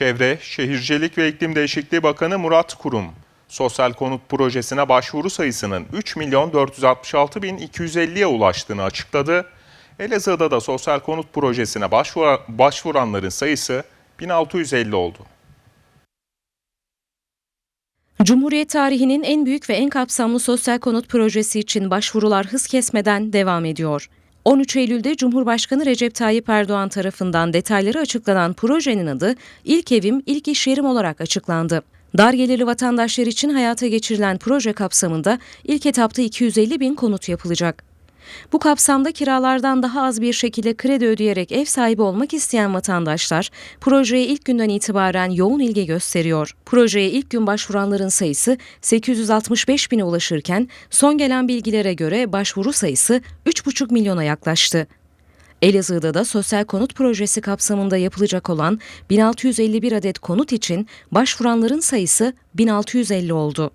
Çevre, Şehircilik ve İklim Değişikliği Bakanı Murat Kurum, sosyal konut projesine başvuru sayısının 3 milyon 466 bin 250'ye ulaştığını açıkladı. Elazığ'da da sosyal konut projesine başvura- başvuranların sayısı 1650 oldu. Cumhuriyet tarihinin en büyük ve en kapsamlı sosyal konut projesi için başvurular hız kesmeden devam ediyor. 13 Eylül'de Cumhurbaşkanı Recep Tayyip Erdoğan tarafından detayları açıklanan projenin adı İlk Evim, İlk İş Yerim olarak açıklandı. Dar gelirli vatandaşlar için hayata geçirilen proje kapsamında ilk etapta 250 bin konut yapılacak. Bu kapsamda kiralardan daha az bir şekilde kredi ödeyerek ev sahibi olmak isteyen vatandaşlar projeye ilk günden itibaren yoğun ilgi gösteriyor. Projeye ilk gün başvuranların sayısı 865 bine ulaşırken son gelen bilgilere göre başvuru sayısı 3,5 milyona yaklaştı. Elazığ'da da sosyal konut projesi kapsamında yapılacak olan 1651 adet konut için başvuranların sayısı 1650 oldu.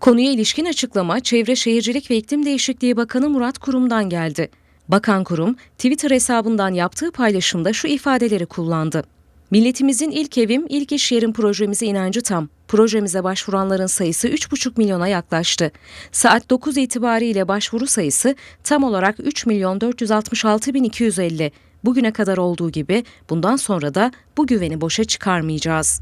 Konuya ilişkin açıklama Çevre Şehircilik ve İklim Değişikliği Bakanı Murat Kurum'dan geldi. Bakan Kurum, Twitter hesabından yaptığı paylaşımda şu ifadeleri kullandı. Milletimizin ilk evim, ilk iş yerim projemize inancı tam. Projemize başvuranların sayısı 3,5 milyona yaklaştı. Saat 9 itibariyle başvuru sayısı tam olarak 3 milyon 466 bin 250. Bugüne kadar olduğu gibi bundan sonra da bu güveni boşa çıkarmayacağız.